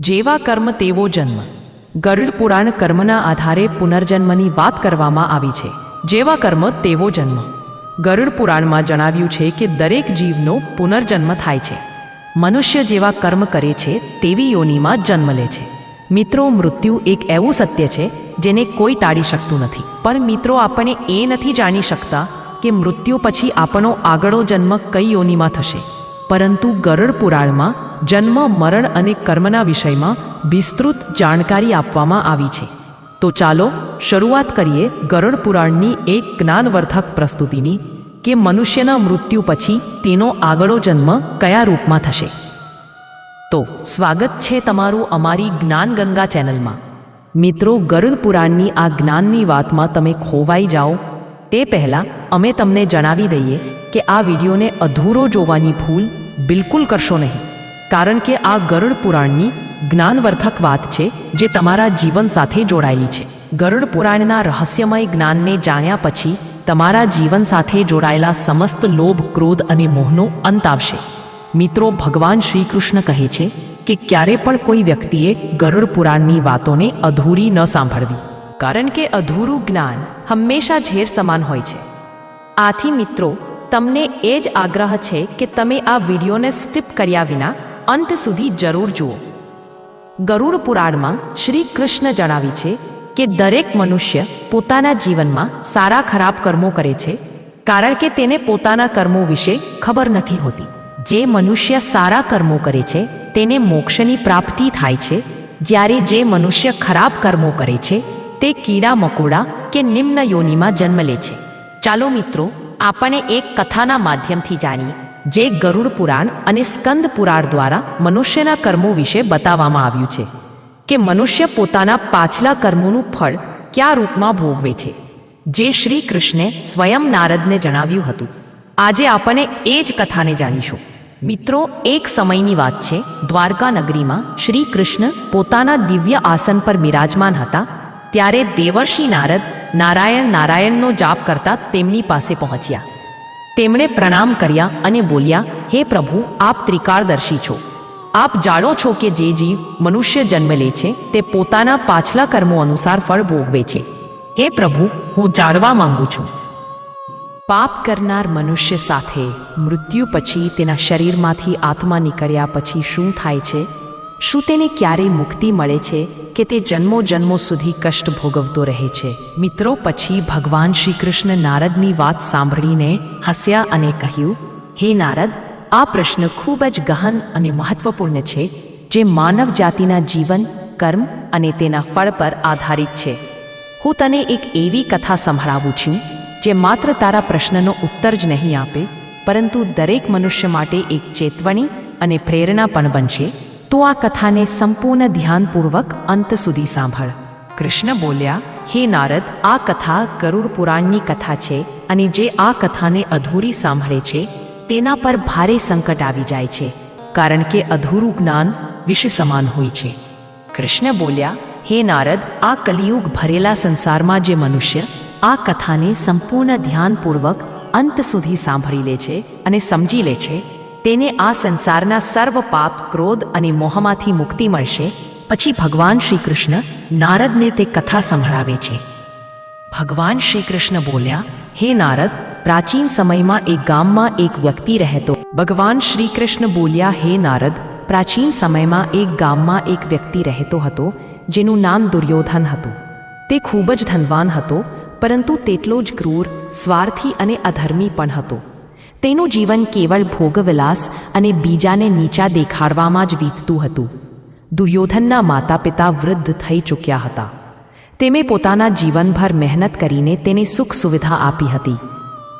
જેવા કર્મ તેવો જન્મ. ગરુડ પુરાણ કર્મના આધારે પુનર્જન્મની વાત કરવામાં આવી છે. જેવા કર્મ તેવો જન્મ. ગરુડ પુરાણમાં જણાવ્યું છે કે દરેક જીવનો પુનર્જન્મ થાય છે. મનુષ્ય જેવા કર્મ કરે છે તેવી યોનિમાં જન્મ લે છે. મિત્રો, મૃત્યુ એક એવું સત્ય છે જેને કોઈ ટાળી શકતું નથી. પણ મિત્રો, આપણે એ નથી જાણી શકતા કે મૃત્યુ પછી આપણો આગળો જન્મ કઈ યોનિમાં થશે. પરંતુ ગરુડ પુરાણમાં જન્મ, મરણ અને કર્મના વિષયમાં વિસ્તૃત જાણકારી આપવામાં આવી છે. તો ચાલો શરૂઆત કરીએ ગરુડ પુરાણની એક જ્ઞાનવર્ધક પ્રસ્તુતિની કે મનુષ્યના મૃત્યુ પછી તેનો આગળો જન્મ કયા રૂપમાં થશે. તો સ્વાગત છે તમારું અમારી જ્ઞાનગંગા ચેનલમાં. મિત્રો, ગરુડ પુરાણની આ જ્ઞાનની વાતમાં તમે ખોવાઈ જાઓ. તે પહેલાં અમે તમને જણાવી દઈએ કે આ વિડીયોને અધૂરો જોવાની ભૂલ બિલકુલ કરશો નહીં. કારણ કે આ ગરુડ પુરાણની જ્ઞાનવર્ધક વાત છે જે તમારા જીવન સાથે જોડાયેલી છે. ગરુડ પુરાણના રહસ્યમય જ્ઞાનને જાણ્યા પછી તમારા જીવન સાથે જોડાયેલા સમસ્ત લોભ, ક્રોધ અને મોહનો અંત આવશે. મિત્રો, ભગવાન શ્રી કૃષ્ણ કહે છે કે ક્યારે પણ કોઈ વ્યક્તિએ ગરુડ પુરાણની વાતોને અધૂરી ન સાંભળવી. કારણ કે અધૂરું જ્ઞાન હંમેશા ઝેર સમાન હોય છે. આથી મિત્રો, તમને એ જ આગ્રહ છે કે તમે આ વિડીયોને સ્કીપ કર્યા વિના અંત સુધી જરૂર જુઓ. ગરુડ પુરાણમાં શ્રી કૃષ્ણ જણાવી છે કે દરેક મનુષ્ય પોતાના જીવનમાં સારા ખરાબ કર્મો કરે છે, કારણ કે તેને પોતાના કર્મો વિશે ખબર નથી હોતી. જે મનુષ્ય સારા કર્મો કરે છે, તેને મોક્ષની પ્રાપ્તિ થાય છે. જ્યારે જે મનુષ્ય ખરાબ કર્મો કરે છે, તે કીડા, મકોડા કે નિમ્ન યોનિમાં જન્મ લે છે. ચાલો મિત્રો, આપણે એક કથાના માધ્યમથી જાણીએ. જે ગરુડ પુરાણ અને સ્કંદ પુરાણ દ્વારા મનુષ્યના કર્મો વિશે બતાવવામાં આવ્યું છે, કે મનુષ્ય પોતાના પાછલા કર્મોનું ફળ કયા રૂપમાં ભોગવે છે. જે શ્રી કૃષ્ણે સ્વયં નારદને જણાવ્યું હતું. આજે આપણે એ જ કથાને જાણીશું. મિત્રો, એક સમયની વાત છે, દ્વારકા નગરીમાં શ્રી કૃષ્ણ પોતાના દિવ્ય આસન પર બિરાજમાન હતા, ત્યારે દેવર્ષિ નારદ નારાયણ નારાયણનો જાપ કરતા તેમની પાસે પહોંચ્યા. તેમણે પ્રણામ કર્યા અને બોલ્યા, હે પ્રભુ, આપ ત્રિકાળદર્શી છો. આપ જાણો છો કે જે જીવ મનુષ્ય જન્મ લે છે, તે પોતાના પાછલા કર્મો અનુસાર ફળ ભોગવે છે. હે પ્રભુ, હું જાણવા માંગુ છું. પાપ કરનાર મનુષ્ય સાથે મૃત્યુ પછી તેના શરીરમાંથી આત્મા નીકળ્યા પછી શું થાય છે? શું તેને ક્યારેય મુક્તિ મળે છે કે તે જન્મો જન્મો સુધી કષ્ટ ભોગવતો રહે છે? મિત્રો, પછી ભગવાન શ્રી કૃષ્ણ નારદની વાત સાંભળીને હસ્યા અને કહ્યું, હે નારદ, આ પ્રશ્ન ખૂબ જ ગહન અને મહત્વપૂર્ણ છે, જે માનવ જાતિના જીવન, કર્મ અને તેના ફળ પર આધારિત છે. હું તને એક એવી કથા સંભળાવું છું, જે માત્ર તારા પ્રશ્નનો ઉત્તર જ નહીં આપે, પરંતુ દરેક મનુષ્ય માટે એક ચેતવણી અને પ્રેરણા પણ બનશે. તો આ કથાને સંપૂર્ણ ધ્યાનપૂર્વક અંત સુધી સાંભળ. કૃષ્ણ બોલ્યા, હે નારદ, આ કથા ગરુડ પુરાણની કથા છે અને જે આ કથાને અધૂરી સાંભળે છે, તેના પર ભારે સંકટ આવી જાય છે, કારણ કે અધૂરું જ્ઞાન વિષ સમાન હોય છે. કૃષ્ણ બોલ્યા, હે નારદ, આ કલિયુગ ભરેલા સંસારમાં જે મનુષ્ય આ કથાને સંપૂર્ણ ધ્યાનપૂર્વક અંત સુધી સાંભળી લે છે અને સમજી લે છે તેને આ સંસારના સર્વ પાપ, ક્રોધ અને મોહમાંથી મુક્તિ મળશે. પછી ભગવાન શ્રી કૃષ્ણ નારદને તે કથા સંભળાવે છે. ભગવાન શ્રી કૃષ્ણ બોલ્યા, હે નારદ, પ્રાચીન સમયમાં એક ગામમાં એક વ્યક્તિ રહેતો. ભગવાન શ્રી કૃષ્ણ બોલ્યા, હે નારદ, પ્રાચીન સમયમાં એક ગામમાં એક વ્યક્તિ રહેતો હતો, જેનું નામ દુર્યોધન હતું. તે ખૂબ જ ધનવાન હતો, પરંતુ તેટલો જ ક્રૂર, સ્વાર્થી અને અધર્મી પણ હતો. તેનું જીવન કેવળ ભોગવિલાસ અને બીજાને નીચા દેખાડવામાં જ વીતતું હતું. દુર્યોધનના માતા પિતા વૃદ્ધ થઈ ચૂક્યા હતા. તેમે પોતાના જીવનભર મહેનત કરીને તેને સુખ સુવિધા આપી હતી.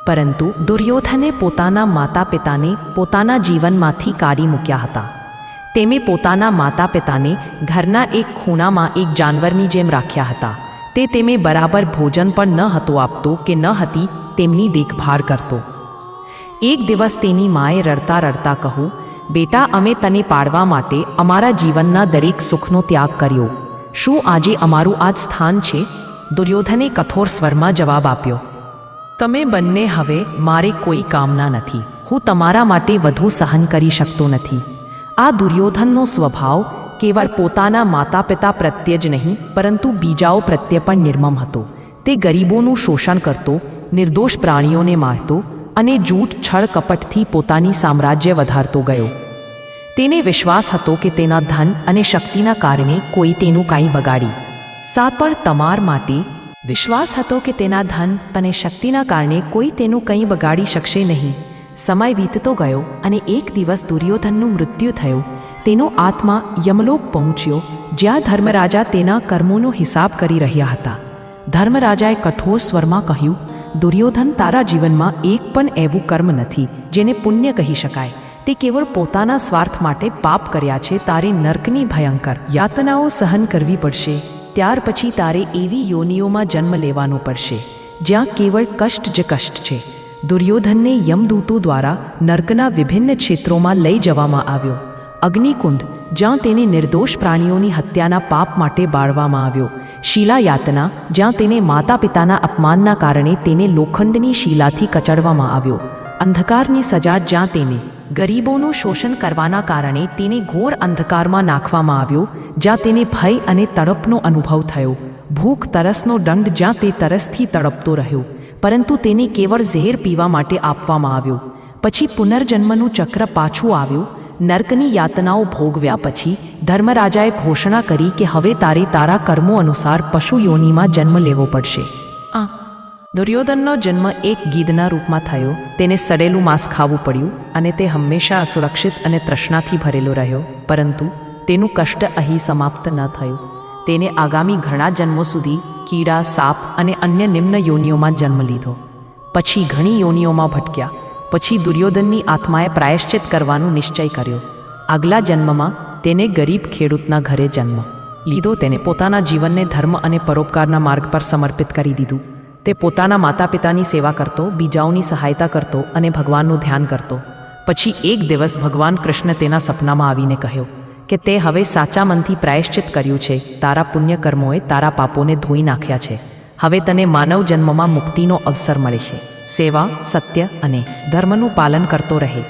પરંતુ દુર્યોધને પોતાના માતા પિતાને પોતાના જીવનમાંથી કાઢી મૂક્યા હતા. તેમણે પોતાના માતા પિતાને ઘરના એક ખૂણામાં એક જાનવરની જેમ રાખ્યા હતા. તે તેમે બરાબર ભોજન પણ ન હતો આપતો કે ન હતી તેમની દેખભાળ કરતો. એક દિવસ તેની માએ રડતા રડતા કહું બેટા, અમે તને પાડવા માટે અમારા જીવનના દરેક સુખનો ત્યાગ કર્યો. શું આજે અમારું આ સ્થાન છે? દુર્યોધને કઠોર સ્વરમાં જવાબ આપ્યો, તમે બંને હવે મારે કોઈ કામના નથી. હું તમારા માટે વધુ સહન કરી શકતો નથી. આ દુર્યોધનનો સ્વભાવ કેવળ પોતાના માતા પિતા પ્રત્યે જ નહીં, પરંતુ બીજાઓ પ્રત્યે પણ નિર્મમ હતો. તે ગરીબોનું શોષણ કરતો, નિર્દોષ પ્રાણીઓને મારતો અને જૂઠ છળ કપટથી પોતાની સામ્રાજ્ય વધારતો ગયો. તેને વિશ્વાસ હતો કે તેના ધન અને શક્તિના કારણે કોઈ તેનું કાંઈ બગાડી. સાત પણ તમાર માટે. વિશ્વાસ હતો કે તેના ધન અને શક્તિના કારણે કોઈ તેનું કંઈ બગાડી શકશે નહીં. સમય વીતતો ગયો અને એક દિવસ દુર્યોધનનું મૃત્યુ થયું. તેનો આત્મા યમલોક પહોંચ્યો, જ્યાં ધર્મરાજા તેના કર્મોનો હિસાબ કરી રહ્યા હતા. ધર્મરાજાએ કઠોર સ્વરમાં કહ્યું દુર્યોધન તારા જીવનમાં એક પણ એવું કર્મ નથી, જેને પુણ્ય કહી શકાય. તે કેવળ પોતાના સ્વાર્થ માટે પાપ કર્યા છે, તારે નર્કની ભયંકર યાતનાઓ સહન કરવી પડશે. ત્યાર પછી તારે એવી યોનિઓમાં જન્મ લેવાનો પડશે, જ્યાં કેવળ કષ્ટ જ કષ્ટ છે. દુર્યોધનને યમદૂતો દ્વારા નર્કના વિભિન્ન ક્ષેત્રોમાં લઈ જવામાં આવ્યો. અગ્નિકુંડ જ્યાં તેને નિર્દોષ પ્રાણીઓની હત્યાના પાપ માટે બાળવામાં આવ્યો. શીલા યાતના જ્યાં તેને માતા પિતાના અપમાનના કારણે તેને લોખંડની શીલાથી કચડવામાં આવ્યો. અંધકારની સજા જ્યાં તેને ગરીબોનું શોષણ કરવાના કારણે તેને ઘોર અંધકારમાં નાખવામાં આવ્યો, જ્યાં તેને ભય અને તડપનો અનુભવ થયો. ભૂખ, તરસનો દંડ જ્યાં તે તરસથી તડપતો રહ્યો, પરંતુ તેને કેવળ ઝેર પીવા માટે આપવામાં આવ્યો. પછી પુનર્જન્મનું ચક્ર પાછું આવ્યું નર્કની યાતનાઓ ભોગવ્યા પછી ધર્મરાજાએ ઘોષણા કરી કે હવે તારે તારા કર્મો અનુસાર પશુ યોનિમાં જન્મ લેવો પડશે. આ દુર્યોધનનો જન્મ એક ગીધના રૂપમાં થયો. તેને સડેલું માંસ ખાવું પડ્યું અને તે હંમેશા અસુરક્ષિત અને તૃષ્ણાથી ભરેલો રહ્યો. પરંતુ તેનું કષ્ટ અહીં સમાપ્ત ન થયું. તેને આગામી ઘણા જન્મો સુધી કીડા, સાપ અને અન્ય નિમ્ન યોનિઓમાં જન્મ લીધો. પછી ઘણી યોનિઓમાં ભટક્યા. પછી દુર્યોધનની આત્માએ પ્રાયશ્ચિત કરવાનો નિશ્ચય કર્યો. આગલા જન્મમાં તેને ગરીબ ખેડૂતના ઘરે જન્મ લીધો. તેને પોતાના જીવનને ધર્મ અને પરોપકારના માર્ગ પર સમર્પિત કરી દીધું. તે પોતાના માતા પિતાની સેવા કરતો, બીજાઓની સહાયતા કરતો અને ભગવાનનું ધ્યાન કરતો. પછી એક દિવસ ભગવાન કૃષ્ણ તેના સપનામાં આવીને કહ્યો કે તે હવે સાચા મનથી પ્રાયશ્ચિત કર્યું છે. તારા પુણ્ય કર્મોએ તારા પાપોને ધોઈ નાખ્યા છે. હવે તને માનવ જન્મમાં મુક્તિનો અવસર મળે છે. સેવા, સત્ય અને ધર્મનું પાલન કરતો રહે.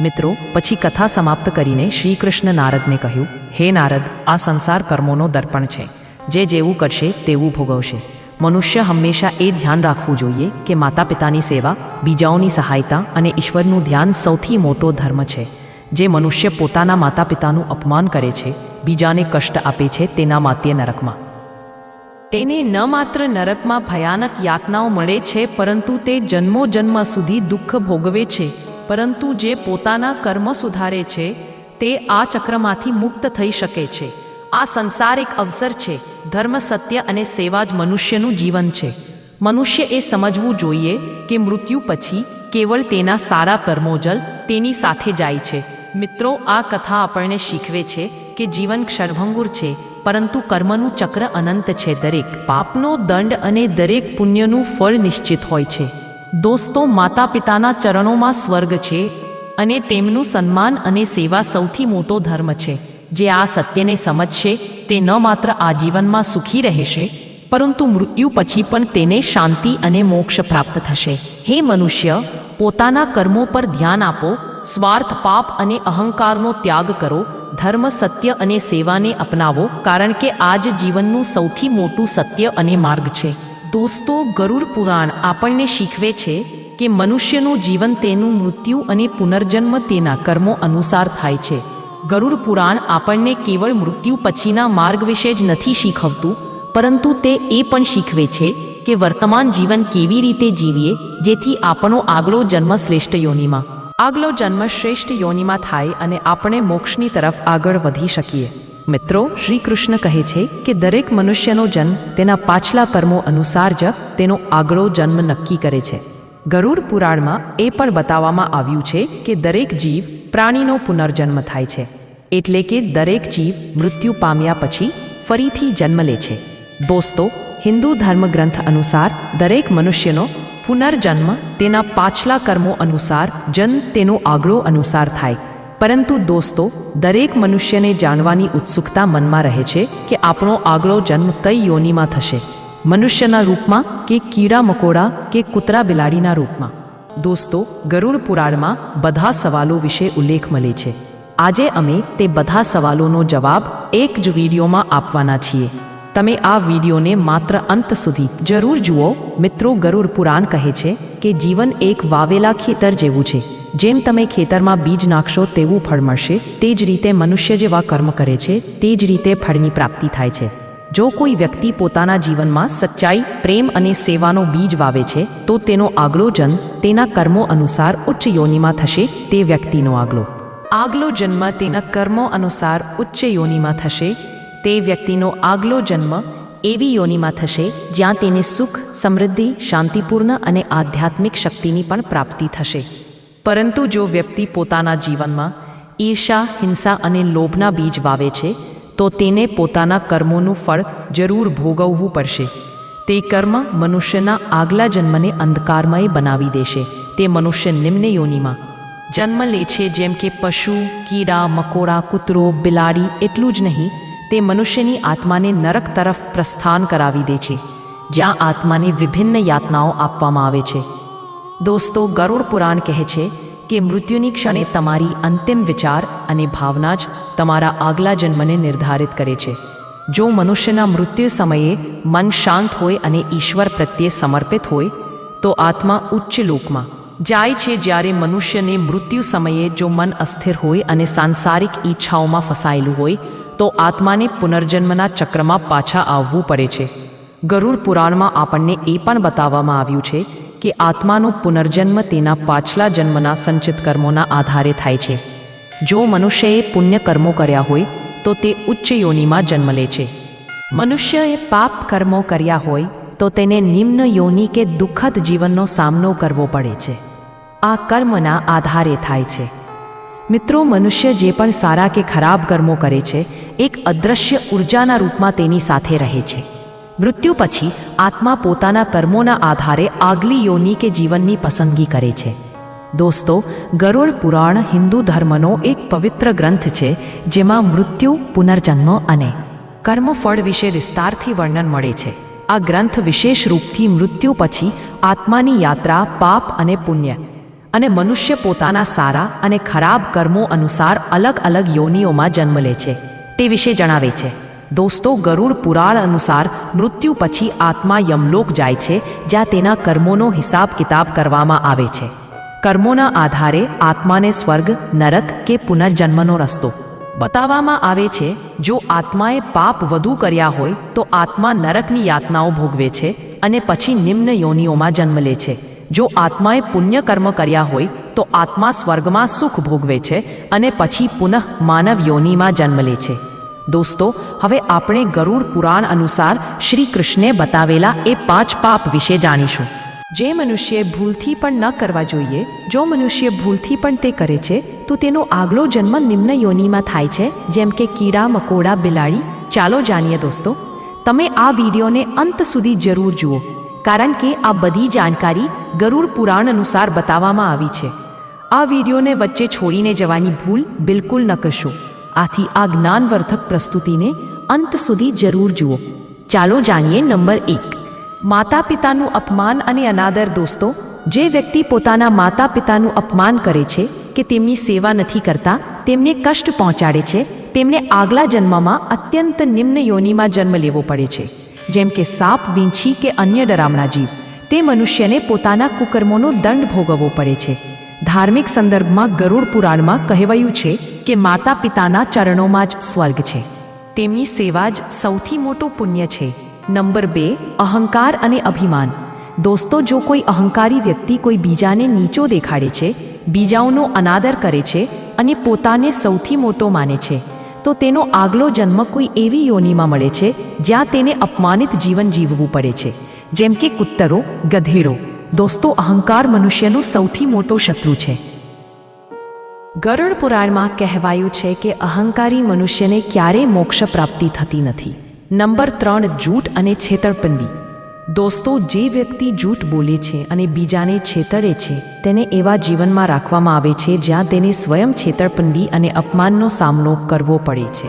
મિત્રો, પછી કથા સમાપ્ત કરીને શ્રી કૃષ્ણ નારદને કહ્યું, હે નારદ, આ સંસાર કર્મોનો દર્પણ છે. જે જેવું કરશે, તેવું ભોગવશે. મનુષ્ય હંમેશા એ ધ્યાન રાખવું જોઈએ કે માતા પિતાની સેવા, બીજાઓની સહાયતા અને ઈશ્વરનું ધ્યાન સૌથી મોટો ધર્મ છે. જે મનુષ્ય પોતાના માતા પિતાનું અપમાન કરે છે, બીજાને કષ્ટ આપે છે તેના માત્ય નરકમાં. તેને ન માત્ર નરકમાં ભયાનક યાતનાઓ મળે છે, પરંતુ તે જન્મો જન્મ સુધી દુઃખ ભોગવે છે. પરંતુ જે પોતાના કર્મ સુધારે છે, તે આ ચક્રમાંથી મુક્ત થઈ શકે છે. આ સંસાર એક અવસર છે. ધર્મ સત્ય અને સેવા જ મનુષ્યનું જીવન છે. મનુષ્ય એ સમજવું જોઈએ કે મૃત્યુ પછી કેવળ તેના સારા કર્મોજલ તેની સાથે જાય છે. મિત્રો, આ કથા આપણને શીખવે છે કે જીવન ક્ષરભંગુર છે. પરંતુ કર્મનું ચક્ર અનંત છે દરેક. પાપનો દંડ અને દરેક પુણ્યનું ફળ નિશ્ચિત હોય છે. દોસ્તો માતા પિતાના ચરણોમાં સ્વર્ગ છે અને તેમનું સન્માન અને સેવા સૌથી મોટો ધર્મ છે. જે આ સત્યને સમજશે, તે ન માત્ર આ જીવનમાં સુખી રહેશે, પરંતુ મૃત્યુ પછી પણ તેને શાંતિ અને મોક્ષ પ્રાપ્ત થશે. હે મનુષ્ય, પોતાના કર્મો પર ધ્યાન આપો સ્વાર્થ, પાપ અને અહંકારનો ત્યાગ કરો, ધર્મ સત્ય અને સેવાને અપનાવો, કારણ કે આ જ જીવનનું સૌથી મોટું સત્ય અને માર્ગ છે. દોસ્તો, ગરુડ પુરાણ આપણને શીખવે છે કે મનુષ્યનું જીવન તેનું મૃત્યુ અને પુનર્જન્મ તેના કર્મો અનુસાર થાય છે. ગરુડ પુરાણ આપણને કેવળ મૃત્યુ પછીના માર્ગ વિશે જ નથી શીખવતું, પરંતુ તે એ પણ શીખવે છે કે વર્તમાન જીવન કેવી રીતે જીવીએ, જેથી આપણો આગળો જન્મ શ્રેષ્ઠ યોનિમાં. આગલો જન્મ શ્રેષ્ઠ યોનિમાં થાય અને આપણે મોક્ષની તરફ આગળ વધી શકીએ. મિત્રો શ્રી કૃષ્ણ કહે છે કે દરેક મનુષ્યનો જન્મ તેના પાછલા કર્મો અનુસાર જ તેનો આગળો જન્મ નક્કી કરે છે. ગરુડ પુરાણમાં એ પણ બતાવવામાં આવ્યું છે કે દરેક જીવ પ્રાણીનો પુનર્જન્મ થાય છે. એટલે કે દરેક જીવ મૃત્યુ પામ્યા પછી ફરીથી જન્મ લે છે. દોસ્તો, હિન્દુ ધર્મ ગ્રંથ અનુસાર દરેક મનુષ્યનો પુનર્જન્મ તેના પાછલા કર્મો અનુસાર જન્મ તેનો આગળો અનુસાર થાય. પરંતુ દોસ્તો, દરેક મનુષ્યને જાણવાની ઉત્સુકતા મનમાં રહે છે કે આપણો આગળો જન્મ કઈ યોનિમાં થશે. મનુષ્યના રૂપમાં કે કીડા મકોડા કે કૂતરા બિલાડીના રૂપમાં. દોસ્તો, ગરુડ પુરાણમાં બધા સવાલો વિશે ઉલ્લેખ મળે છે. આજે અમે તે બધા સવાલોનો જવાબ એક જ વિડીયોમાં આપવાના છીએ. તમે આ વિડીયોને માત્ર અંત સુધી જરૂર જુઓ. મિત્રો, ગરુડ પુરાણ કહે છે કે જીવન એક વાવેલા ખેતર જેવું છે. જેમ તમે ખેતરમાં બીજ નાખશો તેવું ફળ મળશે. તે જ રીતે મનુષ્ય જેવા કર્મ કરે છે, તે જ રીતે ફળની પ્રાપ્તિ થાય છે. જો કોઈ વ્યક્તિ પોતાના જીવનમાં સચ્ચાઈ, પ્રેમ અને સેવાનો બીજ વાવે છે, તો તેનો આગલો જન્મ તેના કર્મો અનુસાર ઉચ્ચ યોનિમાં થશે, તે વ્યક્તિનો આગલો. આગલો જન્મ તેના કર્મો અનુસાર ઉચ્ચ યોનિમાં થશે તે વ્યક્તિનો આગલો જન્મ એવી યોનિમાં થશે જ્યાં તેને સુખ, સમૃદ્ધિ, શાંતિપૂર્ણ અને આધ્યાત્મિક શક્તિની પણ પ્રાપ્તિ થશે. પરંતુ જો વ્યક્તિ પોતાના જીવનમાં ઈર્ષા, હિંસા અને લોભના બીજ વાવે છે, તો તેને પોતાના કર્મોનું ફળ જરૂર ભોગવવું પડશે. તે કર્મ મનુષ્યના આગલા જન્મને અંધકારમય બનાવી દેશે. તે મનુષ્ય નિમ્ન યોનિમાં. જન્મ લે છે જેમ કે પશુ, કીડા, મકોડા, કૂતરો, બિલાડી, એટલું જ નહીં તે મનુષ્યની આત્માને નરક તરફ પ્રસ્થાન કરાવી દે છે, જ્યાં આત્માને વિભિન્ન યાતનાઓ આપવામાં આવે છે. દોસ્તો, ગરુડ પુરાણ કહે છે કે મૃત્યુની ક્ષણે તમારી અંતિમ વિચાર અને ભાવના જ તમારા આગલા જન્મને નિર્ધારિત કરે છે. જો મનુષ્યના મૃત્યુ સમયે મન શાંત હોય અને ઈશ્વર પ્રત્યે સમર્પિત હોય, તો આત્મા ઉચ્ચ લોકમાં જાય છે જ્યારે મનુષ્યને મૃત્યુ સમયે જો મન અસ્થિર હોય અને સાંસારિક ઈચ્છાઓમાં ફસાયેલું હોય તો આત્માને પુનર્જન્મના ચક્રમાં પાછા આવવું પડે છે. ગરુડ પુરાણમાં આપણને એ પણ બતાવવામાં આવ્યું છે કે આત્માનો પુનર્જન્મ તેના પાછલા જન્મના સંચિત કર્મોના આધારે થાય છે. જો મનુષ્યએ પુણ્ય કર્મો કર્યા હોય, તો તે ઉચ્ચ યોનિમાં જન્મ લે છે. મનુષ્યએ પાપ કર્મો કર્યા હોય, તો તેને નિમ્ન યોનિ કે દુઃખદ જીવનનો સામનો કરવો પડે છે. આ કર્મના આધારે થાય છે. મિત્રો, મનુષ્ય જે પણ સારા કે ખરાબ કર્મો કરે છે, એક અદૃશ્ય ઉર્જાના રૂપમાં તેની સાથે રહે છે. મૃત્યુ પછી આત્મા પોતાના કર્મોના આધારે આગલી યોની કે જીવનની પસંદગી કરે છે. દોસ્તો, ગરુડ પુરાણ હિન્દુ ધર્મનો એક પવિત્ર ગ્રંથ છે, જેમાં મૃત્યુ, પુનર્જન્મ અને કર્મફળ વિશે વિસ્તારથી વર્ણન મળે છે. આ ગ્રંથ વિશેષ રૂપથી મૃત્યુ પછી આત્માની યાત્રા, પાપ અને પુણ્ય અને મનુષ્ય પોતાના સારા અને ખરાબ કર્મો અનુસાર અલગ અલગ યોનિઓમાં જન્મ લે છે. તે વિશે જણાવે છે, દોસ્તો, ગરુડ પુરાણ અનુસાર મૃત્યુ પછી આત્મા યમલોક જાય છે, જ્યાં તેના કર્મોનો હિસાબ કિતાબ કરવામાં આવે છે. કર્મોના આધારે આત્માને સ્વર્ગ, નરક કે પુનર્જન્મનો રસ્તો. બતાવવામાં આવે છે, જો આત્માએ પાપ વધુ કર્યા હોય, તો આત્મા નરકની યાતનાઓ ભોગવે છે અને પછી નિમ્ન યોનિઓમાં જન્મ લે છે. જો આત્માએ પુણ્ય કર્મ કર્યા હોય, તો આત્મા સ્વર્ગમાં સુખ ભોગવે છે અને પછી પુનઃ માનવ યોનિમાં જન્મ લે છે. દોસ્તો, હવે આપણે ગરુડ પુરાણ અનુસાર શ્રી કૃષ્ણે બતાવેલા એ પાંચ પાપ વિશે જાણીશું. જે મનુષ્ય ભૂલથી પણ ન કરવા જોઈએ, જો મનુષ્ય ભૂલથી પણ તે કરે છે, તો તેનો આગલો જન્મ નિમ્ન યોનિમાં થાય છે, જેમ કે કીડા, મકોડા, બિલાડી. ચાલો જાણીએ દોસ્તો. તમે આ વિડીયોને અંત સુધી જરૂર જુઓ. કારણ કે આ બધી જાણકારી ગરુડ પુરાણ અનુસાર બતાવવામાં આવી છે. આ વિડીયોને વચ્ચે છોડીને જવાની ભૂલ બિલકુલ ન કરશો આથી આ જ્ઞાનવર્ધક પ્રસ્તુતિને અંત સુધી જરૂર જુઓ. ચાલો જાણીએ નંબર એક. માતા પિતાનું અપમાન અને અનાદર દોસ્તો, જે વ્યક્તિ પોતાના માતા પિતાનું અપમાન કરે છે કે તેમની સેવા નથી કરતા, તેમને કષ્ટ પહોંચાડે છે, તેમને આગલા જન્મમાં અત્યંત નિમ્ન યોનિમાં જન્મ લેવો પડે છે. જેમ કે સાપ, વીંછી કે અન્ય ડરામણા જીવ, તે મનુષ્યને પોતાના કુકર્મોનો દંડ ભોગવવો પડે છે. ધાર્મિક સંદર્ભમાં ગરુડ પુરાણમાં કહેવાયું છે કે માતા પિતાના ચરણોમાં જ સ્વર્ગ છે. તેમની સેવા જ સૌથી મોટું પુણ્ય છે. નંબર બે, અહંકાર અને અભિમાન. દોસ્તો, જો કોઈ અહંકારી વ્યક્તિ કોઈ બીજાને નીચો દેખાડે છે, બીજાઓનો અનાદર કરે છે અને પોતાને સૌથી મોટો માને છે. તો તેનો આગલો જન્મ કોઈ એવી યોનિમાં મળે છે, જ્યાં તેને અપમાનિત જીવન જીવવું પડે છે. જેમ કે કુત્તરો, ગધેડો. દોસ્તો, અહંકાર મનુષ્યનો સૌથી મોટો શત્રુ છે. ગરુડ પુરાણમાં કહેવાયું છે કે અહંકારી મનુષ્યને ક્યારેય મોક્ષ પ્રાપ્તિ થતી નથી. નંબર ત્રણ જૂઠ અને છેતરપિંડી. દોસ્તો, જે વ્યક્તિ જૂઠ બોલે છે અને બીજાને છેતરે છે, તેને એવા જીવનમાં રાખવામાં આવે છે જ્યાં તેને સ્વયં છેતરપિંડી અને અપમાનનો સામનો કરવો પડે છે.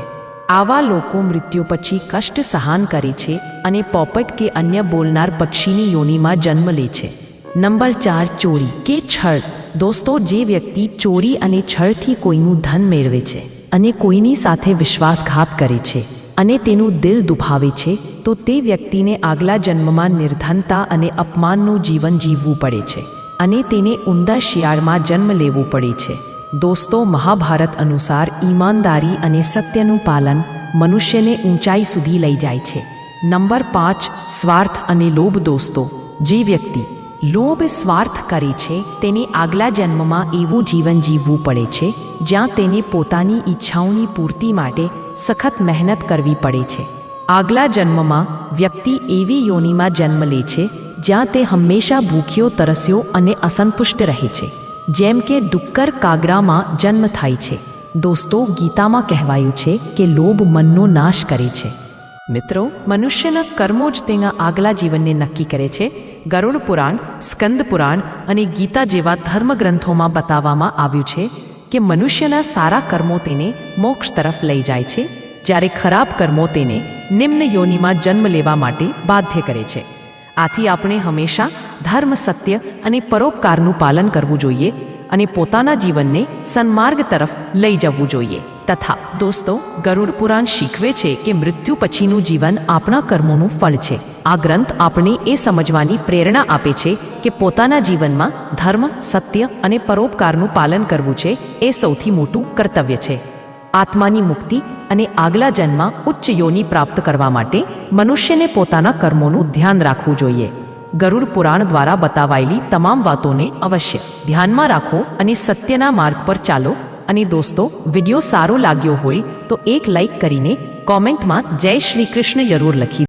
આવા લોકો મૃત્યુ પછી કષ્ટ સહન કરે છે અને પોપટ કે અન્ય બોલનાર પક્ષીની યોનિમાં જન્મ લે છે. નંબર ચાર, ચોરી કે છળ. દોસ્તો, જે વ્યક્તિ ચોરી અને છળથી કોઈનું ધન મેળવે છે અને કોઈની સાથે વિશ્વાસઘાત કરે છે અને તેનું દિલ દુભાવે છે, તો તે વ્યક્તિને આગલા જન્મમાં નિર્ધનતા અને અપમાનનું જીવન જીવવું પડે છે અને તેને ઊંડા શિયાળમાં જન્મ લેવો પડે છે. દોસ્તો, મહાભારત અનુસાર ઈમાનદારી અને સત્યનું પાલન મનુષ્યને ઊંચાઈ સુધી લઈ જાય છે. નંબર પાંચ, સ્વાર્થ અને લોભ દોસ્તો. જે વ્યક્તિ લોભ સ્વાર્થ કરે છે, તેને આગલા જન્મમાં એવું જીવન જીવવું પડે છે, જ્યાં તેને પોતાની ઈચ્છાઓની પૂર્તિ માટે સખત મહેનત કરવી પડે છે. આગલા જન્મમાં વ્યક્તિ એવી યોનિમાં જન્મ લે છે, જ્યાં તે હંમેશા ભૂખ્યો, તરસ્યો અને અસંતુષ્ટ રહે છે. જેમ કે ડુક્કર કાગરામાં જન્મ થાય છે. દોસ્તો, ગીતામાં કહેવાયું છે કે લોભ મનનો નાશ કરે છે. મિત્રો, મનુષ્યના કર્મો જ તેના આગલા જીવનને નક્કી કરે છે. ગરુડ પુરાણ, સ્કંદ પુરાણ અને ગીતા જેવા ધર્મગ્રંથોમાં બતાવવામાં આવ્યું છે કે મનુષ્યના સારા કર્મો તેને મોક્ષ તરફ લઈ જાય છે, જ્યારે ખરાબ કર્મો તેને નિમ્ન યોનિમાં જન્મ લેવા માટે બાધ્ય કરે છે. આથી આપણે હંમેશા ધર્મ સત્ય અને પરોપકારનું પાલન કરવું જોઈએ અને પોતાના જીવનને સન્માર્ગ તરફ લઈ જવું જોઈએ. તથા, દોસ્તો, ગરુડ પુરાણ શીખવે છે કે મૃત્યુ પછીનું જીવન આપણા કર્મોનું ફળ છે. આ ગ્રંથ આપણે એ સમજવાની પ્રેરણા આપે છે કે પોતાના જીવનમાં ધર્મ, સત્ય અને પરોપકારનું પાલન કરવું છે એ સૌથી મોટું કર્તવ્ય છે. આત્માની મુક્તિ અને આગલા જન્મમાં ઉચ્ચ યોની પ્રાપ્ત કરવા માટે મનુષ્યને પોતાના કર્મોનું ધ્યાન રાખવું જોઈએ. ગરુડ પુરાણ દ્વારા બતાવાયેલી તમામ વાતોને અવશ્ય ધ્યાનમાં રાખો અને સત્યના માર્ગ પર ચાલો અને દોસ્તો, વીડિયો સારો લાગ્યો હોય તો એક લાઇક કરીને કોમેન્ટમાં જય શ્રી કૃષ્ણ જરૂર લખી